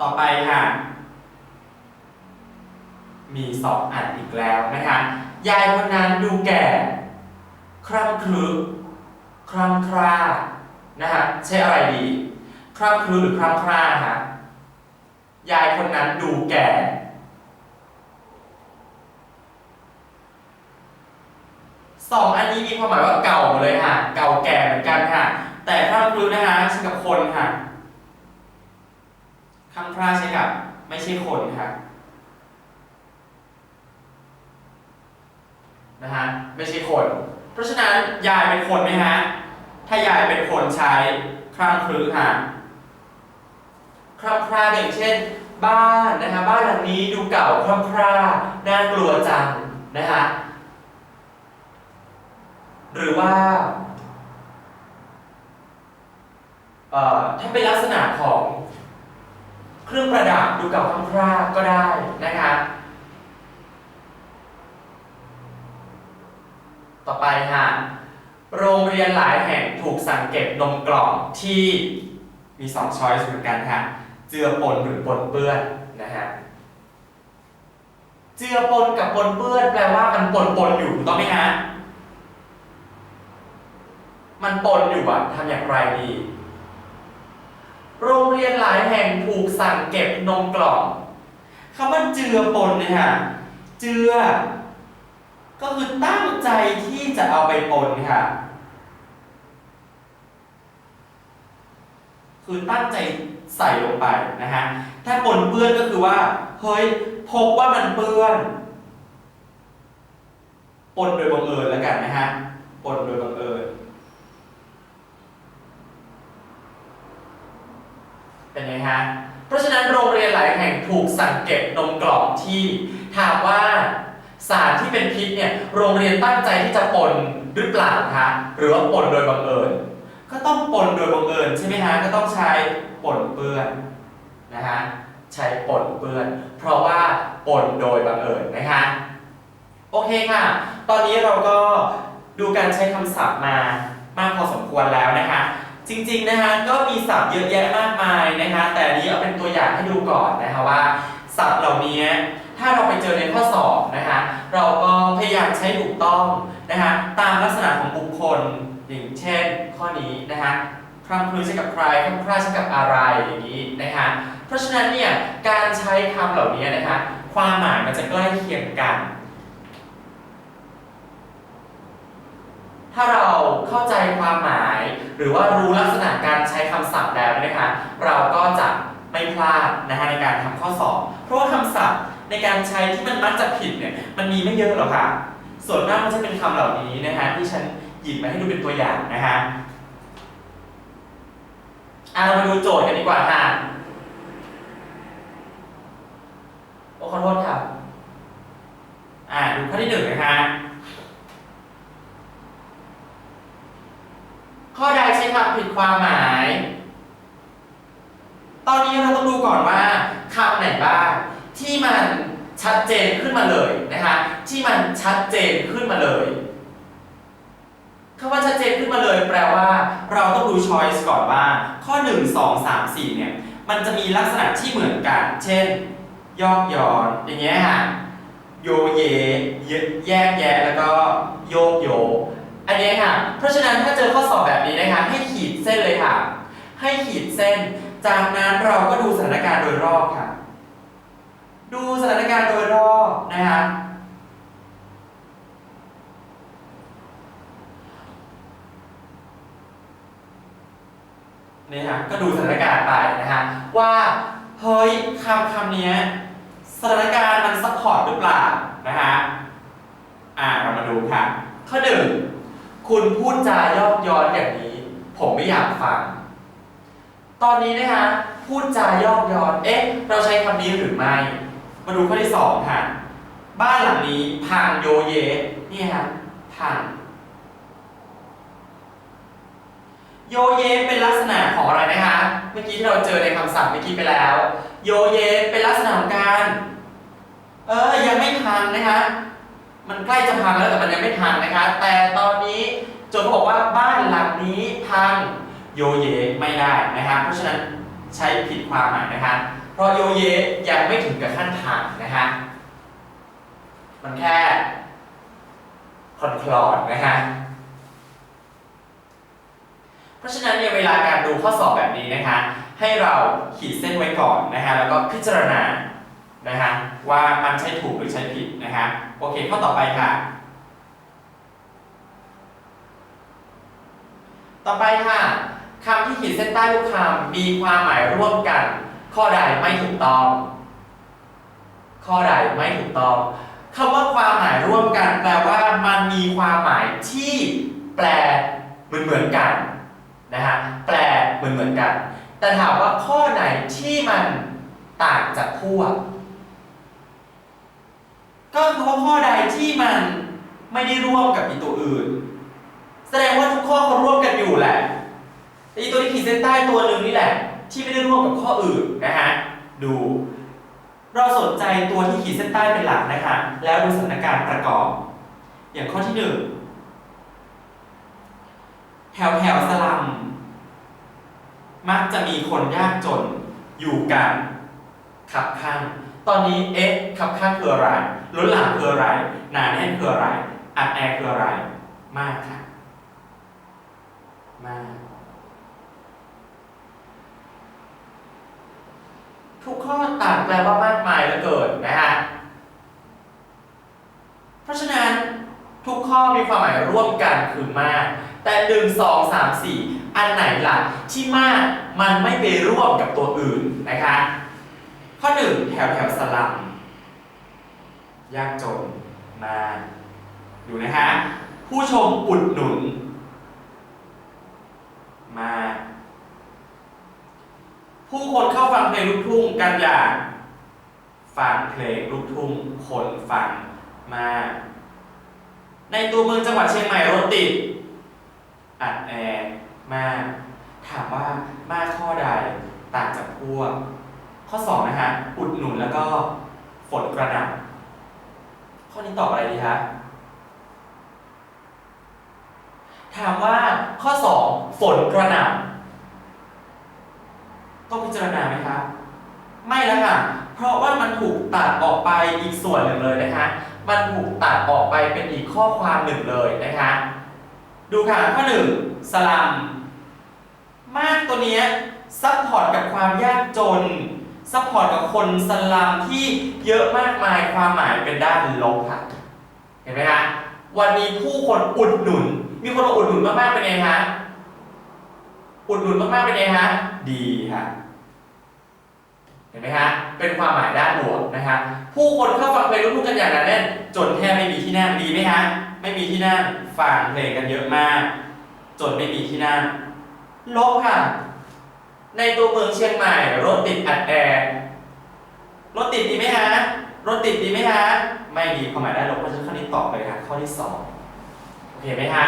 ต่อไปค่ะ มีสองอันอีกแล้วนะคะ ยายคนนั้นดูแก่ ครั่งครึครั่งคร่านะคะใช่อะไรดี ครั่งครึหรือครั่งคร่าฮะยายคนนั้นดูแก่ สองอันนี้มีความหมายว่าเก่าหมดเลยค่ะ เก่าแก่เหมือนกันค่ะ แต่ครั่งครึนะคะใช้กับคนค่ะ ครั่งคร่าใช้กับไม่ใช่คนค่ะนะฮะไม่ใช่คน เพราะฉะนั้นยายเป็นคนไหมฮะ ถ้ายายเป็นคนใช้ครั่งครึฮะคร่ำคร่าอย่างเช่น บ้านนะคะบ้านหลังนี้ดูเก่าคร่ำคร่าน่ากลัวจังนะคะหรือว่าเอ่อถ้าเป็นลักษณะของ เครื่องประดับดูเก่าคร่ำคร่าก็ได้นะคะต่อไปค่ะโรงเรียนหลายแห่งถูกสั่งเก็บนมกล่องที่มีสองช้อยส์เหมือนกันค่ะ เจือปนหรือปนเปื้อนนะฮะเจือปนกับปนเปื้อนแปลว่ามันปนปนอยู่ถูกต้องไหมฮะมันปนอยู่อะทำอย่างไรดี โรงเรียนหลายแห่งถูกสั่งเก็บนมกล่องคำว่าเจือปนเนี่ยฮะเจือ ก็คือตั้งใจที่จะเอาไปปนค่ะ คือตั้งใจใส่ลงไปนะฮะ ถ้าปนเปื้อนก็คือว่า เฮ้ย พบว่ามันเปื้อน ปนโดยบังเอิญแล้วกันนะฮะ ปนโดยบังเอิญ เป็นไงฮะ เพราะฉะนั้นโรงเรียนหลายแห่งถูกสั่งเก็บนมกล่องที่ถามว่าสารที่เป็นพิษเนี่ยโรงเรียนตั้งใจที่จะปนหรือเปล่าคะหรือว่าปนโดยบังเอิญก็ต้องปนโดยบังเอิญใช่ไหมฮะก็ต้องใช้ปนเปื้อนนะฮะใช้ปนเปื้อน เพราะว่าปนโดยบังเอิญนะคะโอเคค่ะ ตอนนี้เราก็ดูการใช้คำศัพท์มามากพอสมควรแล้วนะคะ จริงๆนะคะก็มีศัพท์เยอะแยะมากมายนะคะแต่นี้เอาเป็นตัวอย่างให้ดูก่อนนะคะว่าศัพท์เหล่านี้ถ้าเราไปเจอในข้อสอบนะคะเราก็พยายามใช้ถูกต้องนะคะตามลักษณะของบุคคลอย่างเช่น ข้อนี้นะคะคำพลือใช้กับใครคำพร่าใช้กับอะไรอย่างนี้นะคะเพราะฉะนั้นเนี่ยการใช้คำเหล่านี้นะคะความหมายมันจะใกล้เคียงกัน ถ้าเรา เข้าใจความหมาย หรือว่ารู้ลักษณะการใช้คำศัพท์แล้วนะคะ เราก็จะไม่พลาดนะคะในการทำข้อสอบ เพราะว่าคำศัพท์ในการใช้ที่มันมักจะผิดเนี่ยมันมีไม่เยอะหรอกค่ะ ส่วนมากมันจะเป็นคำเหล่านี้นะคะที่ฉันหยิบมาให้ดูเป็นตัวอย่างนะคะเอาเรามาดูโจทย์กันดีกว่าค่ะโอ้ขอโทษครับอ่าดูข้อที่หนึ่งนะคะ ข้อใดใช้คำผิดความหมาย ตอนนี้เราต้องดูก่อนว่าคำไหนบ้างที่มันชัดเจนขึ้นมาเลยนะคะที่มันชัดเจนขึ้นมาเลยคำว่าชัดเจนขึ้นมาเลยแปลว่า เราต้องดู choice ก่อนว่า ข้อ 1 2 3 4เนี่ยมันจะมีลักษณะที่เหมือนกัน เช่น ยอกย้อนอย่างเงี้ยค่ะโยเยเยแยกแยะแล้วก็โยกโย อันนี้ค่ะ เพราะฉะนั้นถ้าเจอข้อสอบแบบนี้นะคะ ให้ขีดเส้นเลยค่ะ ให้ขีดเส้น จากนั้นเราก็ดูสถานการณ์โดยรอบค่ะ ดูสถานการณ์โดยรอบนะคะนี่ฮะก็ดูสถานการณ์ไปนะฮะว่าเฮ้ยคำคำนี้สถานการณ์มันซัพพอร์ตหรือเปล่านะฮะอ่าเรามาดูค่ะ ข้อหนึ่ง คุณพูดจายอกย้อนอย่างนี้ ผมไม่อยากฟัง ตอนนี้นะคะ พูดจายอกย้อน เอ๊ะ เราใช้คำนี้หรือไม่ มาดูข้อที่สองค่ะบ้านหลังนี้พังโยเยนี่ฮะพังโยเยเป็นลักษณะของอะไรนะคะ เมื่อกี้ที่เราเจอในคำศัพท์เมื่อกี้ไปแล้ว โยเยเป็นลักษณะของการ เออยังไม่พังนะคะ มันใกล้จะพังแล้วแต่มันยังไม่พังนะคะ แต่ตอนนี้โจทย์เขาบอกว่าบ้านหลังนี้พังโยเยไม่ได้นะคะเพราะฉะนั้นใช้ผิดความหมายนะคะเพราะโยเยยังไม่ถึงกับขั้นถังนะฮะมันแค่คอนคลอดนะฮะเพราะฉะนั้นเนี่ยเวลาการดูข้อสอบแบบนี้นะคะ ให้เราขีดเส้นไว้ก่อนนะฮะแล้วก็พิจารณา ว่ามันใช่ถูกหรือใช่ผิดนะฮะโอเคข้อต่อไปค่ะ ต่อไปค่ะคำที่ขีดเส้นใต้ทุกคำมีความหมายร่วมกัน ข้อใดไม่ถูกต้อง ข้อใดไม่ถูกต้องคำว่าความหมายร่วมกัน แปลว่ามันมีความหมายที่แปลเหมือนเหมือนกันนะฮะแปลเหมือนเหมือนกัน แต่ถามว่าข้อไหนที่มันต่างจากพวก ก็คือว่าข้อใดที่มันไม่ได้ร่วมกับอีตัวอื่น แสดงว่าทุกข้อเขาร่วมกันอยู่แหละแต่อีตัวที่ขีดเส้นใต้ตัวหนึ่งนี่แหละ ที่ไม่ได้ร่วมกับข้ออื่นนะฮะดู เราสนใจตัวที่ขีดเส้นใต้เป็นหลักนะคะแล้วดูสถานการณ์ประกอบ อย่างข้อที่หนึ่งแถวแถวสลัม มักจะมีคนยากจนอยู่กันขับข้าง ตอนนี้เอ๊ะขับข้างคืออะไรล้นหลามคืออะไร หนาแน่นคืออะไร อัดแอร์คืออะไร มากค่ะ มาก ทุกข้อต่างแปลว่ามากมายเหลือเกินนะฮะ เพราะฉะนั้นทุกข้อมีความหมายร่วมกันคือมาก แต่หนึ่งสองสามสี่อันไหนล่ะที่มากมันไม่ไปร่วมกับตัวอื่นนะคะ ข้อหนึ่งแถวแถวสลัมยากจนมาดูนะฮะ ผู้ชมอุดหนุน มา ผู้คนเข้าฟังเพลงลูกทุ่งกันอย่างฟังเพลงลูกทุ่งคนฟังมา ในตัวเมืองจังหวัดเชียงใหม่รถติด อัดแอร์มาก ถามว่า มากข้อใดต่างจากพวก ข้อสองนะฮะอุดหนุนแล้วก็ฝนกระหน่ำข้อนี้ตอบอะไรดีคะถามว่าข้อ 2 ฝนกระหน่ำต้องพิจารณาไหมคะไม่แล้วค่ะ เพราะว่ามันถูกตัดออกไปอีกส่วนหนึ่งเลยนะคะ มันถูกตัดออกไปเป็นอีกข้อความหนึ่งเลยนะคะ ดูค่ะข้อหนึ่งสลัมมากตัวเนี้ยซัพพอร์ตกับความยากจน ซัพพอร์ตกับคนสลัมที่เยอะมากมายความหมายเป็นด้านลบค่ะ เห็นไหมคะวันนี้ผู้คนอุดหนุน มีคนมาอุดหนุนมากๆเป็นไงฮะอุดหนุนมากๆเป็นไงฮะดีค่ะเห็นไหมฮะเป็นความหมายด้านบวกนะคะผู้คนเข้าฟังเพลงลูกทุ่งกันอย่างหนาแน่นจนแทบไม่มีที่นั่งดีไหมฮะไม่มีที่นั่งฟังเพลงกันเยอะมาก จนไม่มีที่นั่งลบค่ะ ในตัวเมืองเชียงใหม่รถติดอัดแติดดีไหมฮะ รถติดดีไหมฮะ ไม่ดีความหมายได้ลบเพราะฉะนั้นข้อนี้ตอบไปค่ะข้อที่สองโอเคไหมฮะ